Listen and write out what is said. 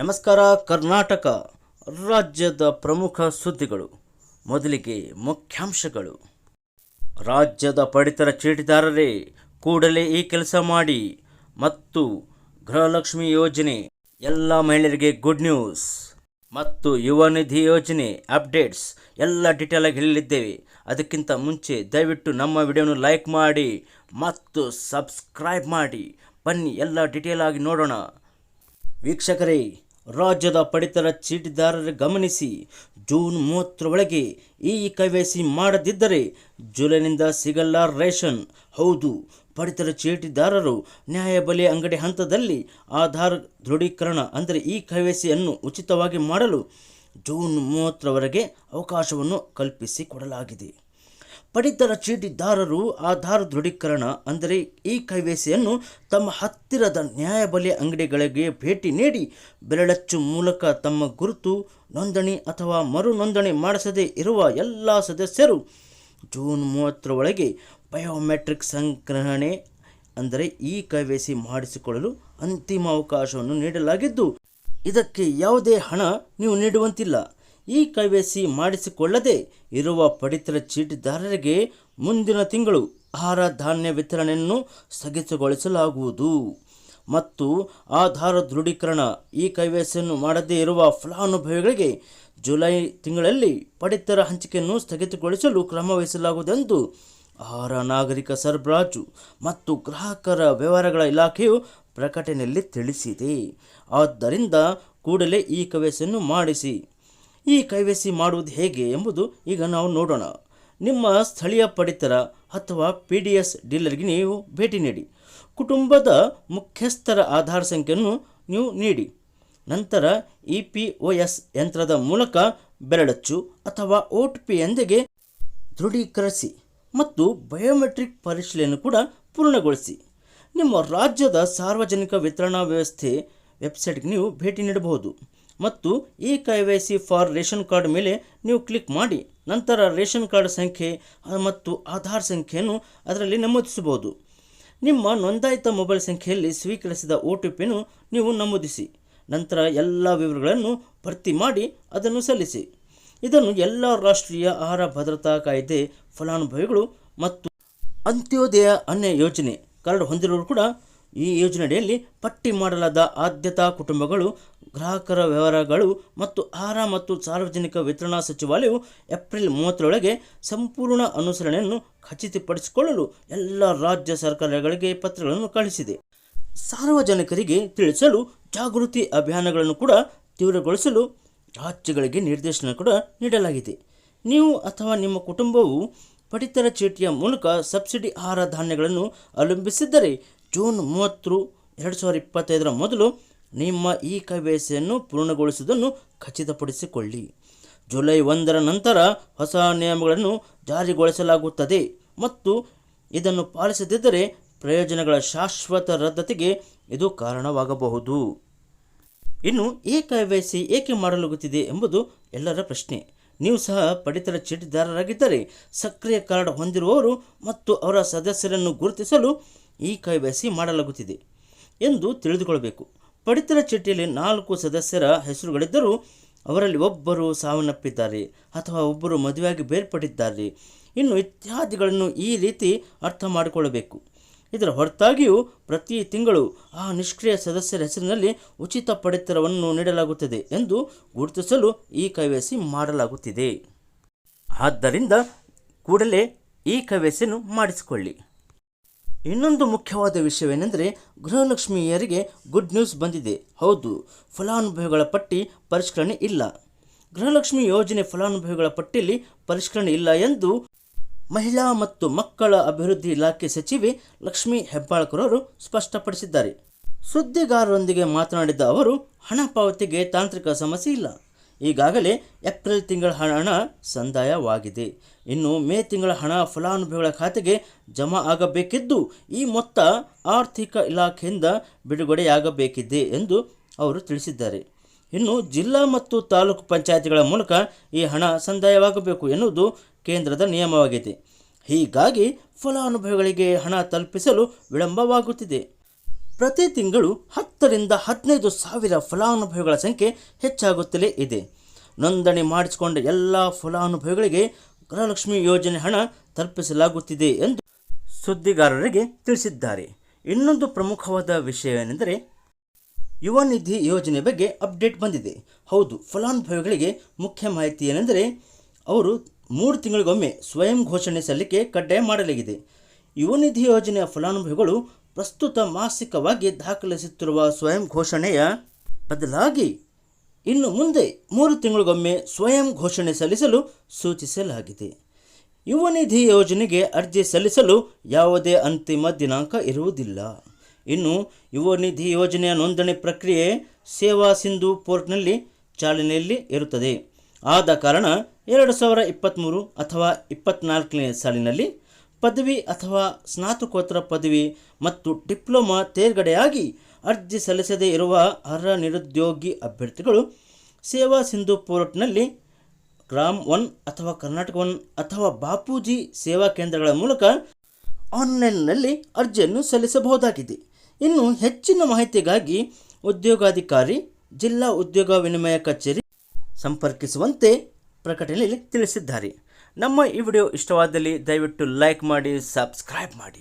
ನಮಸ್ಕಾರ, ಕರ್ನಾಟಕ ರಾಜ್ಯದ ಪ್ರಮುಖ ಸುದ್ದಿಗಳು. ಮೊದಲಿಗೆ ಮುಖ್ಯಾಂಶಗಳು. ರಾಜ್ಯದ ಪಡಿತರ ಚೀಟಿದಾರರೇ, ಕೂಡಲೇ ಈ ಕೆಲಸ ಮಾಡಿ ಮತ್ತು ಗೃಹಲಕ್ಷ್ಮಿ ಯೋಜನೆ, ಎಲ್ಲ ಮಹಿಳೆಯರಿಗೆ ಗುಡ್ ನ್ಯೂಸ್ ಮತ್ತು ಯುವ ನಿಧಿ ಯೋಜನೆ ಅಪ್ಡೇಟ್ಸ್ ಎಲ್ಲ ಡೀಟೇಲ್ ಆಗಿ ಹೇಳಲಿದ್ದೇವೆ ಅದಕ್ಕಿಂತ ಮುಂಚೆ ದಯವಿಟ್ಟು ನಮ್ಮ ವಿಡಿಯೋನ ಲೈಕ್ ಮಾಡಿ ಮತ್ತು ಸಬ್ಸ್ಕ್ರೈಬ್ ಮಾಡಿ. ಬನ್ನಿ, ಎಲ್ಲ ಡೀಟೇಲ್ ಆಗಿ ನೋಡೋಣ. ವೀಕ್ಷಕರೇ, ರಾಜ್ಯದ ಪಡಿತರ ಚೀಟಿದಾರರ ಗಮನಿಸಿ, ಜೂನ್ ಮೂವತ್ತರೊಳಗೆ ಈ ಕೈವೇಸಿ ಮಾಡದಿದ್ದರೆ ಜುಲೈನಿಂದ ಸಿಗಲ್ಲ ರೇಷನ್. ಹೌದು, ಪಡಿತರ ಚೀಟಿದಾರರು ನ್ಯಾಯಬಲಿ ಅಂಗಡಿ ಹಂತದಲ್ಲಿ ಆಧಾರ್ ದೃಢೀಕರಣ ಅಂದರೆ ಈ ಕೈವೇಸಿಯನ್ನು ಉಚಿತವಾಗಿ ಮಾಡಲು ಜೂನ್ ಮೂವತ್ತರವರೆಗೆ ಅವಕಾಶವನ್ನು ಕಲ್ಪಿಸಿಕೊಡಲಾಗಿದೆ ಪಡಿತರ ಚೀಟಿದಾರರು ಆಧಾರ್ ದೃಢೀಕರಣ, ಅಂದರೆ ಈ ಕೈವೇಸಿಯನ್ನು ತಮ್ಮ ಹತ್ತಿರದ ನ್ಯಾಯಬೆಲೆ ಅಂಗಡಿಗಳಿಗೆ ಭೇಟಿ ನೀಡಿ ಬೆರಳಚ್ಚು ಮೂಲಕ ತಮ್ಮ ಗುರುತು, ನೋಂದಣಿ ಅಥವಾ ಮರು ನೋಂದಣಿ ಮಾಡಿಸದೇ ಇರುವ ಎಲ್ಲ ಸದಸ್ಯರು ಜೂನ್ ಮೂವತ್ತರ ಒಳಗೆ ಬಯೋಮೆಟ್ರಿಕ್ ಸಂಗ್ರಹಣೆ, ಅಂದರೆ ಈ ಕೈವೇಸಿ ಮಾಡಿಸಿಕೊಳ್ಳಲು ಅಂತಿಮ ಅವಕಾಶವನ್ನು ನೀಡಲಾಗಿದ್ದು, ಇದಕ್ಕೆ ಯಾವುದೇ ಹಣ ನೀವು ನೀಡುವಂತಿಲ್ಲ. ಈ ಕೈವೇಸಿ ಮಾಡಿಸಿಕೊಳ್ಳದೆ ಇರುವ ಪಡಿತರ ಚೀಟಿದಾರರಿಗೆ ಮುಂದಿನ ತಿಂಗಳು ಆಹಾರ ಧಾನ್ಯ ವಿತರಣೆಯನ್ನು ಸ್ಥಗಿತಗೊಳಿಸಲಾಗುವುದು. ಮತ್ತು ಆಧಾರ ದೃಢೀಕರಣ ಈ ಕೈವೇಸಿಯನ್ನು ಮಾಡದೇ ಇರುವ ಫಲಾನುಭವಿಗಳಿಗೆ ಜುಲೈ ತಿಂಗಳಲ್ಲಿ ಪಡಿತರ ಹಂಚಿಕೆಯನ್ನು ಸ್ಥಗಿತಗೊಳಿಸಲು ಕ್ರಮ ವಹಿಸಲಾಗುವುದೆಂದು ಆಹಾರ ನಾಗರಿಕ ಸರಬರಾಜು ಮತ್ತು ಗ್ರಾಹಕರ ವ್ಯವಹಾರಗಳ ಇಲಾಖೆಯು ಪ್ರಕಟಣೆಯಲ್ಲಿ ತಿಳಿಸಿದೆ. ಆದ್ದರಿಂದ ಕೂಡಲೇ ಈ ಕವೇಸನ್ನು ಮಾಡಿಸಿ ಈ ಕೈವೇಸಿ ಮಾಡುವುದು ಹೇಗೆ ಎಂಬುದು ಈಗ ನಾವು ನೋಡೋಣ. ನಿಮ್ಮ ಸ್ಥಳೀಯ ಪಡಿತರ ಅಥವಾ ಪಿ ಡಿ ಎಸ್ ಡೀಲರ್ಗೆ ನೀವು ಭೇಟಿ ನೀಡಿ. ಕುಟುಂಬದ ಮುಖ್ಯಸ್ಥರ ಆಧಾರ್ ಸಂಖ್ಯೆಯನ್ನು ನೀವು ನೀಡಿ. ನಂತರ ಇ ಪಿ ಒ ಎಸ್ ಯಂತ್ರದ ಮೂಲಕ ಬೆರಳಚ್ಚು ಅಥವಾ ಒ ಟಿ ಪಿಯೊಂದಿಗೆ ದೃಢೀಕರಿಸಿ ಮತ್ತು ಬಯೋಮೆಟ್ರಿಕ್ ಪರಿಶೀಲನೆಯನ್ನು ಕೂಡ ಪೂರ್ಣಗೊಳಿಸಿ. ನಿಮ್ಮ ರಾಜ್ಯದ ಸಾರ್ವಜನಿಕ ವಿತರಣಾ ವ್ಯವಸ್ಥೆ ವೆಬ್ಸೈಟ್ಗೆ ನೀವು ಭೇಟಿ ನೀಡಬಹುದು. ಮತ್ತು ಈ ಕೈವೈಸಿ ಫಾರ್ ರೇಷನ್ ಕಾರ್ಡ್ ಮೇಲೆ ನೀವು ಕ್ಲಿಕ್ ಮಾಡಿ ನಂತರ ರೇಷನ್ ಕಾರ್ಡ್ ಸಂಖ್ಯೆ ಮತ್ತು ಆಧಾರ್ ಸಂಖ್ಯೆಯನ್ನು ಅದರಲ್ಲಿ ನಮೂದಿಸಬಹುದು. ನಿಮ್ಮ ನೋಂದಾಯಿತ ಮೊಬೈಲ್ ಸಂಖ್ಯೆಯಲ್ಲಿ ಸ್ವೀಕರಿಸಿದ ಒ ಟಿ ಪಿಯನ್ನು ನೀವು ನಮೂದಿಸಿ. ನಂತರ ಎಲ್ಲ ವಿವರಗಳನ್ನು ಭರ್ತಿ ಮಾಡಿ ಅದನ್ನು ಸಲ್ಲಿಸಿ. ಇದನ್ನು ಎಲ್ಲ ರಾಷ್ಟ್ರೀಯ ಆಹಾರ ಭದ್ರತಾ ಕಾಯ್ದೆ, ಫಲಾನುಭವಿಗಳು ಮತ್ತು ಅಂತ್ಯೋದಯ ಅನ್ನ ಯೋಜನೆ ಕಾರ್ಡ್ ಹೊಂದಿರೋರು ಕೂಡ ಈ ಯೋಜನೆಯಡಿಯಲ್ಲಿ ಪಟ್ಟಿ ಮಾಡಲಾದ ಆದ್ಯತಾ ಕುಟುಂಬಗಳು, ಗ್ರಾಹಕರ ವ್ಯವಹಾರಗಳು ಮತ್ತು ಆಹಾರ ಮತ್ತು ಸಾರ್ವಜನಿಕ ವಿತರಣಾ ಸಚಿವಾಲಯವು ಏಪ್ರಿಲ್ ಮೂವತ್ತರೊಳಗೆ ಸಂಪೂರ್ಣ ಅನುಸರಣೆಯನ್ನು ಖಚಿತಪಡಿಸಿಕೊಳ್ಳಲು ಎಲ್ಲ ರಾಜ್ಯ ಸರ್ಕಾರಗಳಿಗೆ ಪತ್ರಗಳನ್ನು ಕಳಿಸಿದೆ ಸಾರ್ವಜನಿಕರಿಗೆ ತಿಳಿಸಲು ಜಾಗೃತಿ ಅಭಿಯಾನಗಳನ್ನು ಕೂಡ ತೀವ್ರಗೊಳಿಸಲು ರಾಜ್ಯಗಳಿಗೆ ನಿರ್ದೇಶನ ಕೂಡ ನೀಡಲಾಗಿದೆ. ನೀವು ಅಥವಾ ನಿಮ್ಮ ಕುಟುಂಬವು ಪಡಿತರ ಚೀಟಿಯ ಮೂಲಕ ಸಬ್ಸಿಡಿ ಆಹಾರ ಧಾನ್ಯಗಳನ್ನು ಅವಲಂಬಿಸಿದ್ದರೆ ಜೂನ್ ಮೂವತ್ತು, ಎರಡು ಸಾವಿರದ ಇಪ್ಪತ್ತೈದರ ಮೊದಲು ನಿಮ್ಮ ಈ ಕೈವೇಸಿಯನ್ನು ಪೂರ್ಣಗೊಳಿಸುವುದನ್ನು ಖಚಿತಪಡಿಸಿಕೊಳ್ಳಿ. ಜುಲೈ ಒಂದರ ನಂತರ ಹೊಸ ನಿಯಮಗಳನ್ನು ಜಾರಿಗೊಳಿಸಲಾಗುತ್ತದೆ ಮತ್ತು ಇದನ್ನು ಪಾಲಿಸದಿದ್ದರೆ ಪ್ರಯೋಜನಗಳ ಶಾಶ್ವತ ರದ್ದತಿಗೆ ಇದು ಕಾರಣವಾಗಬಹುದು. ಇನ್ನು ಈ ಕೈವೇಸಿ ಏಕೆ ಮಾಡಲಾಗುತ್ತಿದೆ ಎಂಬುದು ಎಲ್ಲರ ಪ್ರಶ್ನೆ. ನೀವು ಸಹ ಪಡಿತರ ಚೀಟಿದಾರರಾಗಿದ್ದರೆ ಸಕ್ರಿಯ ಕಾರ್ಡ್ ಹೊಂದಿರುವವರು ಮತ್ತು ಅವರ ಸದಸ್ಯರನ್ನು ಗುರುತಿಸಲು ಈ ಕೈವೇಸಿ ಮಾಡಲಾಗುತ್ತಿದೆ ಎಂದು ತಿಳಿದುಕೊಳ್ಳಬೇಕು. ಪಡಿತರ ಚೀಟಿಯಲ್ಲಿ ನಾಲ್ಕು ಸದಸ್ಯರ ಹೆಸರುಗಳಿದ್ದರೂ ಅವರಲ್ಲಿ ಒಬ್ಬರು ಸಾವನ್ನಪ್ಪಿದ್ದಾರೆ ಅಥವಾ ಒಬ್ಬರು ಮದುವೆಯಾಗಿ ಬೇರ್ಪಟ್ಟಿದ್ದಾರೆ. ಇನ್ನು ಇತ್ಯಾದಿಗಳನ್ನು ಈ ರೀತಿ ಅರ್ಥ ಮಾಡಿಕೊಳ್ಳಬೇಕು. ಇದರ ಹೊರತಾಗಿಯೂ ಪ್ರತಿ ತಿಂಗಳು ಆ ನಿಷ್ಕ್ರಿಯ ಸದಸ್ಯರ ಹೆಸರಿನಲ್ಲಿ ಉಚಿತ ಪಡಿತರವನ್ನು ನೀಡಲಾಗುತ್ತದೆ ಎಂದು ಗುರುತಿಸಲು ಈ ಕೈವೇಸಿ ಮಾಡಲಾಗುತ್ತಿದೆ. ಆದ್ದರಿಂದ ಕೂಡಲೇ ಈ ಕೈವೇಸಿಯನ್ನು ಮಾಡಿಸಿಕೊಳ್ಳಿ. ಇನ್ನೊಂದು ಮುಖ್ಯವಾದ ವಿಷಯವೇನೆಂದರೆ ಗೃಹಲಕ್ಷ್ಮಿಯರಿಗೆ ಗುಡ್ ನ್ಯೂಸ್ ಬಂದಿದೆ. ಹೌದು, ಫಲಾನುಭವಿಗಳ ಪಟ್ಟಿ ಪರಿಷ್ಕರಣೆ ಇಲ್ಲ. ಗೃಹಲಕ್ಷ್ಮಿ ಯೋಜನೆ ಫಲಾನುಭವಿಗಳ ಪಟ್ಟಿಯಲ್ಲಿ ಪರಿಷ್ಕರಣೆ ಇಲ್ಲ ಎಂದು ಮಹಿಳಾ ಮತ್ತು ಮಕ್ಕಳ ಅಭಿವೃದ್ಧಿ ಇಲಾಖೆ ಸಚಿವೆ ಲಕ್ಷ್ಮೀ ಹೆಬ್ಬಾಳ್ಕರ್ ಅವರು ಸ್ಪಷ್ಟಪಡಿಸಿದ್ದಾರೆ. ಸುದ್ದಿಗಾರರೊಂದಿಗೆ ಮಾತನಾಡಿದ ಅವರು, ಹಣ ಪಾವತಿಗೆ ತಾಂತ್ರಿಕ ಸಮಸ್ಯೆ ಇಲ್ಲ. ಈಗಾಗಲೇ ಏಪ್ರಿಲ್ ತಿಂಗಳ ಹಣ ಸಂದಾಯವಾಗಿದೆ. ಇನ್ನು ಮೇ ತಿಂಗಳ ಹಣ ಫಲಾನುಭವಿಗಳ ಖಾತೆಗೆ ಜಮಾ ಆಗಬೇಕಿದ್ದು ಈ ಮೊತ್ತ ಆರ್ಥಿಕ ಇಲಾಖೆಯಿಂದ ಬಿಡುಗಡೆಯಾಗಬೇಕಿದೆ ಎಂದು ಅವರು ತಿಳಿಸಿದ್ದಾರೆ. ಇನ್ನು ಜಿಲ್ಲಾ ಮತ್ತು ತಾಲೂಕು ಪಂಚಾಯತಿಗಳ ಮೂಲಕ ಈ ಹಣ ಸಂದಾಯವಾಗಬೇಕು ಎನ್ನುವುದು ಕೇಂದ್ರದ ನಿಯಮವಾಗಿದೆ. ಹೀಗಾಗಿ ಫಲಾನುಭವಿಗಳಿಗೆ ಹಣ ತಲುಪಿಸಲು ವಿಳಂಬವಾಗುತ್ತಿದೆ. ಪ್ರತಿ ತಿಂಗಳು ಹತ್ತರಿಂದ ಹದಿನೈದು ಸಾವಿರ ಫಲಾನುಭವಿಗಳ ಸಂಖ್ಯೆ ಹೆಚ್ಚಾಗುತ್ತಲೇ ಇದೆ. ನೋಂದಣಿ ಮಾಡಿಸಿಕೊಂಡ ಎಲ್ಲ ಫಲಾನುಭವಿಗಳಿಗೆ ಗೃಹಲಕ್ಷ್ಮಿ ಯೋಜನೆ ಹಣ ತಲುಪಿಸಲಾಗುತ್ತಿದೆ ಎಂದು ಸುದ್ದಿಗಾರರಿಗೆ ತಿಳಿಸಿದ್ದಾರೆ. ಇನ್ನೊಂದು ಪ್ರಮುಖವಾದ ವಿಷಯವೇನೆಂದರೆ ಯುವ ನಿಧಿ ಯೋಜನೆ ಬಗ್ಗೆ ಅಪ್ಡೇಟ್ ಬಂದಿದೆ. ಹೌದು, ಫಲಾನುಭವಿಗಳಿಗೆ ಮುಖ್ಯ ಮಾಹಿತಿ ಏನೆಂದರೆ ಅವರು ಮೂರು ತಿಂಗಳಿಗೊಮ್ಮೆ ಸ್ವಯಂ ಘೋಷಣೆ ಸಲ್ಲಿಕೆ ಕಡ್ಡಾಯ ಮಾಡಲಾಗಿದೆ. ಯುವ ನಿಧಿ ಯೋಜನೆಯ ಫಲಾನುಭವಿಗಳು ಪ್ರಸ್ತುತ ಮಾಸಿಕವಾಗಿ ದಾಖಲಿಸುತ್ತಿರುವ ಸ್ವಯಂ ಘೋಷಣೆಯ ಬದಲಾಗಿ ಇನ್ನು ಮುಂದೆ ಮೂರು ತಿಂಗಳಿಗೊಮ್ಮೆ ಸ್ವಯಂ ಘೋಷಣೆ ಸಲ್ಲಿಸಲು ಸೂಚಿಸಲಾಗಿದೆ. ಯುವ ನಿಧಿ ಯೋಜನೆಗೆ ಅರ್ಜಿ ಸಲ್ಲಿಸಲು ಯಾವುದೇ ಅಂತಿಮ ದಿನಾಂಕ ಇರುವುದಿಲ್ಲ. ಇನ್ನು ಯುವ ನಿಧಿ ಯೋಜನೆಯ ನೋಂದಣಿ ಪ್ರಕ್ರಿಯೆ ಸೇವಾ ಸಿಂಧು ಪೋರ್ಟ್ನಲ್ಲಿ ಚಾಲನೆಯಲ್ಲಿ ಇರುತ್ತದೆ. ಆದ ಕಾರಣ ಎರಡು ಸಾವಿರ ಇಪ್ಪತ್ತ್ಮೂರು ಅಥವಾ ಇಪ್ಪತ್ತ್ನಾಲ್ಕನೇ ಸಾಲಿನಲ್ಲಿ ಪದವಿ ಅಥವಾ ಸ್ನಾತಕೋತ್ತರ ಪದವಿ ಮತ್ತು ಡಿಪ್ಲೊಮಾ ತೇರ್ಗಡೆಯಾಗಿ ಅರ್ಜಿ ಸಲ್ಲಿಸದೇ ಇರುವ ಅರ್ಹ ನಿರುದ್ಯೋಗಿ ಅಭ್ಯರ್ಥಿಗಳು ಸೇವಾ ಸಿಂಧು ಪೋರ್ಟ್ನಲ್ಲಿ ಗ್ರಾಮ್ ಒನ್ ಅಥವಾ ಕರ್ನಾಟಕ ಒನ್ ಅಥವಾ ಬಾಪೂಜಿ ಸೇವಾ ಕೇಂದ್ರಗಳ ಮೂಲಕ ಆನ್ಲೈನ್ನಲ್ಲಿ ಅರ್ಜಿಯನ್ನು ಸಲ್ಲಿಸಬಹುದಾಗಿದೆ. ಇನ್ನು ಹೆಚ್ಚಿನ ಮಾಹಿತಿಗಾಗಿ ಉದ್ಯೋಗಾಧಿಕಾರಿ, ಜಿಲ್ಲಾ ಉದ್ಯೋಗ ವಿನಿಮಯ ಕಚೇರಿ ಸಂಪರ್ಕಿಸುವಂತೆ ಪ್ರಕಟಣೆಯಲ್ಲಿ ತಿಳಿಸಿದ್ದಾರೆ. ನಮ್ಮ ಈ ವಿಡಿಯೋ ಇಷ್ಟವಾದಲ್ಲಿ ದಯವಿಟ್ಟು ಲೈಕ್ ಮಾಡಿ ಸಬ್ಸ್ಕ್ರೈಬ್ ಮಾಡಿ.